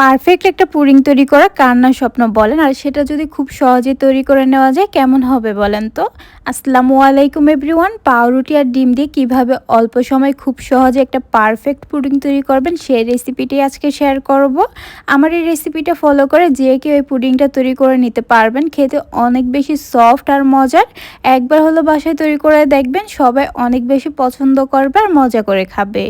Perfect একটা pudding তৈরি করা না স্বপ্ন বলেন। আর সেটা যদি খুব সহজে তৈরি করে নেওয়া যায়, কেমন হবে বলেন তো? আসসালামু আলাইকুম এভরিওয়ান পাউরুটি আর ডিম দিয়ে কীভাবে অল্প সময় খুব সহজে একটা পারফেক্ট পুডিং তৈরি করবেন, সেই রেসিপিটাই আজকে শেয়ার করব। আমার এই রেসিপিটা ফলো করে যে কেউ এই পুডিংটা তৈরি করে নিতে পারবেন। খেতে অনেক বেশি সফট আর মজার। একবার হলো বাসায় তৈরি করে দেখবেন, সবাই অনেক বেশি পছন্দ করবে আর মজা করে খাবে।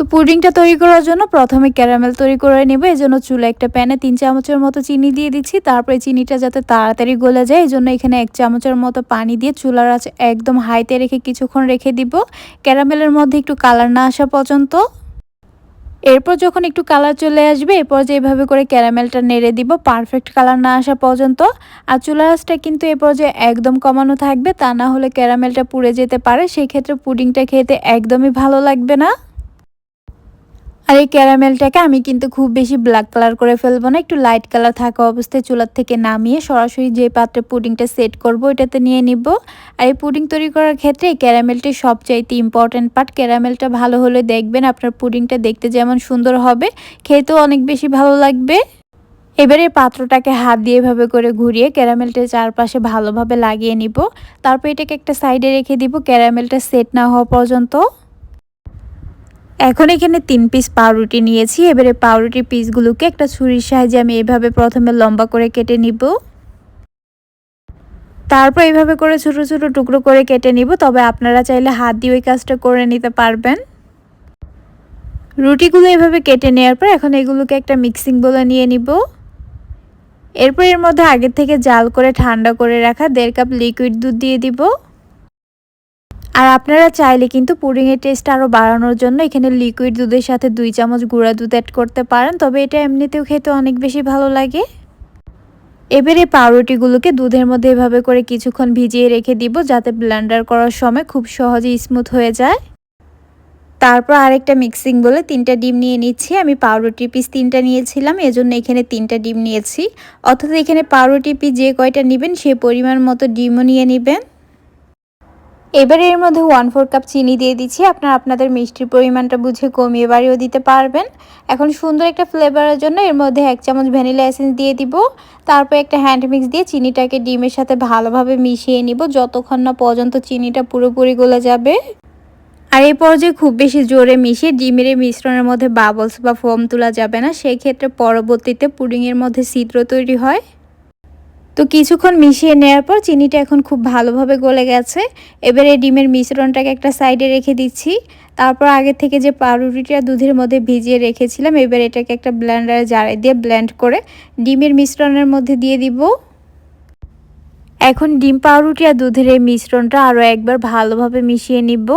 তো পুডিংটা তৈরি করার জন্য প্রথমে ক্যারামেল তৈরি করে নেব। এই জন্য চুলা একটা প্যানে তিন চামচের মতো চিনি দিয়ে দিচ্ছি। তারপরে চিনিটা যাতে তাড়াতাড়ি গলে যায়, এই জন্য এখানে এক চামচের মতো পানি দিয়ে চুলার আছে একদম হাইতে রেখে কিছুক্ষণ রেখে দিব। ক্যারামেলের মধ্যে একটু কালার না আসা পর্যন্ত। এরপর যখন একটু কালার চলে আসবে, এরপর যে এভাবে করে ক্যারামেলটা নেড়ে দিব, পারফেক্ট কালার না আসা পর্যন্ত। আর চুলার আঁচটা কিন্তু এরপর যে একদম কমানো থাকবে, তা না হলে ক্যারামেলটা পুড়ে যেতে পারে। সেই ক্ষেত্রে পুডিংটা খেতে একদমই ভালো লাগবে না। আর এই ক্যারামেলটাকে আমি কিন্তু খুব বেশি ব্ল্যাক কালার করে ফেলব না, একটু লাইট কালার থাকা অবস্থায় চুলার থেকে নামিয়ে সরাসরি যে পাত্রে পুডিংটা সেট করব এটাতে নিয়ে নিব। আর এই পুডিং তৈরি করার ক্ষেত্রে এই ক্যারামেলটি সবচাইতে ইম্পর্ট্যান্ট পার্ট ক্যারামেলটা ভালো হলে দেখবেন আপনার পুডিংটা দেখতে যেমন সুন্দর হবে, খেতেও অনেক বেশি ভালো লাগবে। এবারে পাত্রটাকে হাত দিয়ে এভাবে করে ঘুরিয়ে ক্যারামেলটা চারপাশে ভালোভাবে লাগিয়ে নিব। তারপর এটাকে একটা সাইডে রেখে দিব, ক্যারামেলটা সেট না হওয়া পর্যন্ত। এখন এখানে তিন পিস পাউরুটি নিয়েছি। এবারে পাউরুটির পিসগুলোকে একটা ছুরির সাহায্যে আমি এভাবে প্রথমে লম্বা করে কেটে নিব। তারপর এইভাবে করে ছোট ছোট টুকরো করে কেটে নিব। তবে আপনারা চাইলে হাত দিয়ে ওই কাজটা করে নিতে পারবেন। রুটিগুলো এভাবে কেটে নেওয়ার পর এখন এগুলোকে একটা মিক্সিং বলে নিয়ে নিব। এরপর এর মধ্যে আগে থেকে জাল করে ঠান্ডা করে রাখা দেড় কাপ লিকুইড দুধ দিয়ে দিব। আর আপনারা চাইলে কিন্তু পুডিংয়ের টেস্ট আরও বাড়ানোর জন্য এখানে লিকুইড দুধের সাথে দুই চামচ গুঁড়া দুধ অ্যাড করতে পারেন, তবে এটা এমনিতেও খেতে অনেক বেশি ভালো লাগে। এবারে পাউরুটিগুলোকে দুধের মধ্যে এভাবে করে কিছুক্ষণ ভিজিয়ে রেখে দিব, যাতে ব্লেন্ডার করার সময় খুব সহজে স্মুথ হয়ে যায়। তারপর আরেকটা মিক্সিং বলে তিনটা ডিম নিয়ে নিচ্ছি। আমি পাউরুটি পিস তিনটা নিয়েছিলাম, এজন্য এখানে তিনটা ডিম নিয়েছি। অর্থাৎ এখানে পাউরুটি পিস যে কয়টা নেবেন সে পরিমাণ মতো ডিমও নিয়ে নেবেন। এবারে এর মধ্যে ওয়ান ফোর কাপ চিনি দিয়ে দিচ্ছি। আপনারা আপনাদের মিষ্টির পরিমাণটা বুঝে কমিয়ে বাড়িয়েও দিতে পারবেন। এখন সুন্দর একটা ফ্লেভারের জন্য এর মধ্যে এক চামচ ভ্যানিলা এসেন্স দিয়ে দিব। তারপর একটা হ্যান্ড মিক্স দিয়ে চিনিটাকে ডিমের সাথে ভালোভাবে মিশিয়ে নিব। যতক্ষণ না পর্যন্ত চিনিটা পুরোপুরি গলে যাবে। আর এই পর্যায়ে খুব বেশি জোরে মিশিয়ে ডিমের মিশ্রণের মধ্যে বাবলস বা ফোম তোলা যাবে না। সেই ক্ষেত্রে পরবর্তীতে পুডিংয়ের মধ্যে ছিদ্র তৈরি হয়। তো কিছুক্ষণ মিশিয়ে নেওয়ার পর চিনিটা এখন খুব ভালোভাবে গলে গেছে। এবারে ডিমের মিশ্রণটাকে একটা সাইডে রেখে দিচ্ছি। তারপর আগে থেকে যে পাউরুটিটা দুধের মধ্যে ভিজিয়ে রেখেছিলাম, এবার এটাকে একটা ব্লেন্ডারে জারে দিয়ে ব্লেন্ড করে ডিমের মিশ্রণের মধ্যে দিয়ে দিব। এখন ডিম পাউরুটি আর দুধের এই মিশ্রণটা আরও একবার ভালোভাবে মিশিয়ে নিব।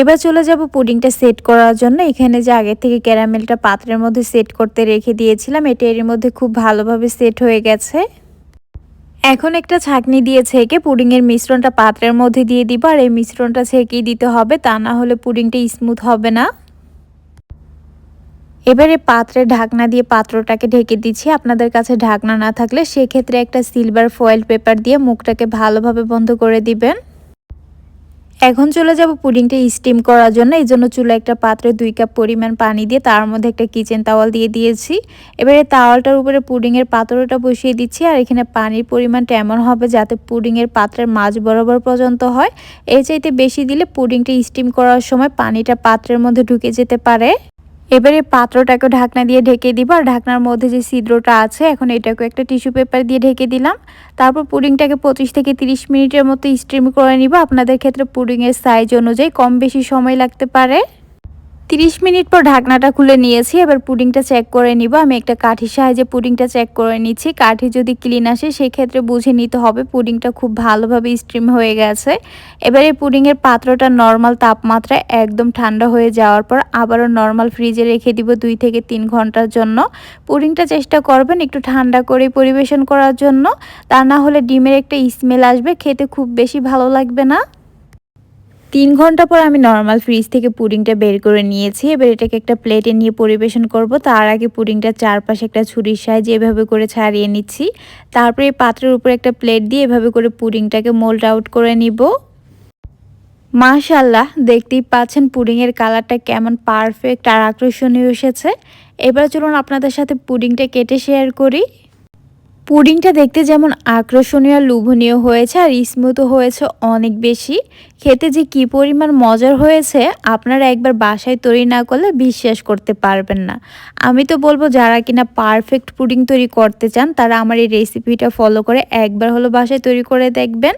এবার চলে যাব পুডিংটা সেট করার জন্য। এখানে যে আগে থেকে ক্যারামেলটা পাত্রের মধ্যে সেট করতে রেখে দিয়েছিলাম, এটা এর মধ্যে খুব ভালোভাবে সেট হয়ে গেছে। এখন একটা ছাঁকনি দিয়ে ছেঁকে পুডিংয়ের মিশ্রণটা পাত্রের মধ্যে দিয়ে দিব, আর এই মিশ্রণটা ছেঁকেই দিতে হবে, তা না হলে পুডিংটা স্মুথ হবে না। এবারে পাত্রে ঢাকনা দিয়ে পাত্রটাকে ঢেকে দিচ্ছি। আপনাদের কাছে ঢাকনা না থাকলে সেক্ষেত্রে একটা সিলভার ফয়েল পেপার দিয়ে মুখটাকে ভালোভাবে বন্ধ করে দিবেন। এখন চলে যাব পুডিংটা স্টিম করার জন্য। এই জন্য চুলা একটা পাত্রে দুই কাপ পরিমাণ পানি দিয়ে তার মধ্যে একটা কিচেন তাওয়াল দিয়ে দিয়েছি। এবারে তাওয়ালটার উপরে পুডিংয়ের পাত্রটা বসিয়ে দিচ্ছি আর এখানে পানির পরিমাণটা এমন হবে যাতে পুডিংয়ের পাত্রের মাছ বরাবর পর্যন্ত হয়। এই চাইতে বেশি দিলে পুডিংটা স্টিম করার সময় পানিটা পাত্রের মধ্যে ঢুকে যেতে পারে। এবারে পাত্রটাকে ঢাকনা দিয়ে ঢেকে দিব, আর ঢাকনার মধ্যে যে ছিদ্রটা আছে, এখন এটাকে একটা টিস্যু পেপার দিয়ে ঢেকে দিলাম। তারপর পুডিংটাকে পঁচিশ থেকে তিরিশ মিনিটের মতো স্টিম করে নিব। আপনাদের ক্ষেত্রে পুডিংয়ের সাইজ অনুযায়ী কম বেশি সময় লাগতে পারে। তিরিশ মিনিট পর ঢাকনাটা খুলে নিয়েছি, এবার পুডিংটা চেক করে নিব। আমি একটা কাঠির সাহায্যে পুডিংটা চেক করে নিচ্ছি। কাঠি যদি ক্লিন আসে, সেক্ষেত্রে বুঝে নিতে হবে পুডিংটা খুব ভালোভাবে স্ট্রিম হয়ে গেছে। এবার এই পুডিংয়ের পাত্রটা নর্মাল তাপমাত্রায় একদম ঠান্ডা হয়ে যাওয়ার পর আবারও নর্মাল ফ্রিজে রেখে দিব দুই থেকে তিন ঘণ্টার জন্য। পুডিংটা চেষ্টা করবেন একটু ঠান্ডা করে পরিবেশন করার জন্য। তা না হলে ডিমের একটা স্মেল আসবে, খেতে খুব বেশি ভালো লাগবে না। তিন ঘণ্টা পর আমি নর্মাল ফ্রিজ থেকে পুডিংটা বের করে নিয়েছি। এবার এটাকে একটা প্লেটে নিয়ে পরিবেশন করব। তার আগে পুডিংটা চারপাশে একটা ছুরির সাহায্যে এভাবে করে ছাড়িয়ে নিচ্ছি। তারপরে পাত্রের উপরে একটা প্লেট দিয়ে এভাবে করে পুডিংটাকে মোল্ড আউট করে নিব। মাশাল্লাহ দেখতেই পাচ্ছেন পুডিংয়ের কালারটা কেমন পারফেক্ট আর আকর্ষণীয় এসেছে। এবার চলুন আপনাদের সাথে পুডিংটা কেটে শেয়ার করি। পুডিংটা দেখতে যেমন আকর্ষণীয় লোভনীয় হয়েছে আর স্মুথও হয়েছে অনেক বেশি। খেতে যে কি পরিমাণ মজার হয়েছে, আপনারা একবার বাসায় তৈরি না করলে বিশ্বাস করতে পারবেন না। আমি তো বলব, যারা কিনা পারফেক্ট পুডিং তৈরি করতে চান, তারা আমার এই রেসিপিটা ফলো করে একবার হলো বাসায় তৈরি করে দেখবেন।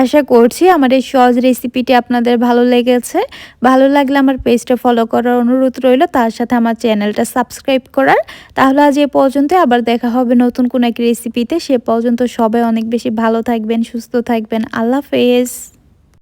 আশা করছি আমার এই সহজ রেসিপিটি আপনাদের ভালো লেগেছে। ভালো লাগলে আমার পেজটা ফলো করার অনুরোধ রইল। তার সাথে আমার চ্যানেলটা সাবস্ক্রাইব করার। তাহলে আজ এ পর্যন্ত আবার দেখা হবে নতুন কোনো এক রেসিপিতে সে পর্যন্ত সবাই অনেক বেশি ভালো থাকবেন সুস্থ থাকবেন। আল্লাহ হাফেজ।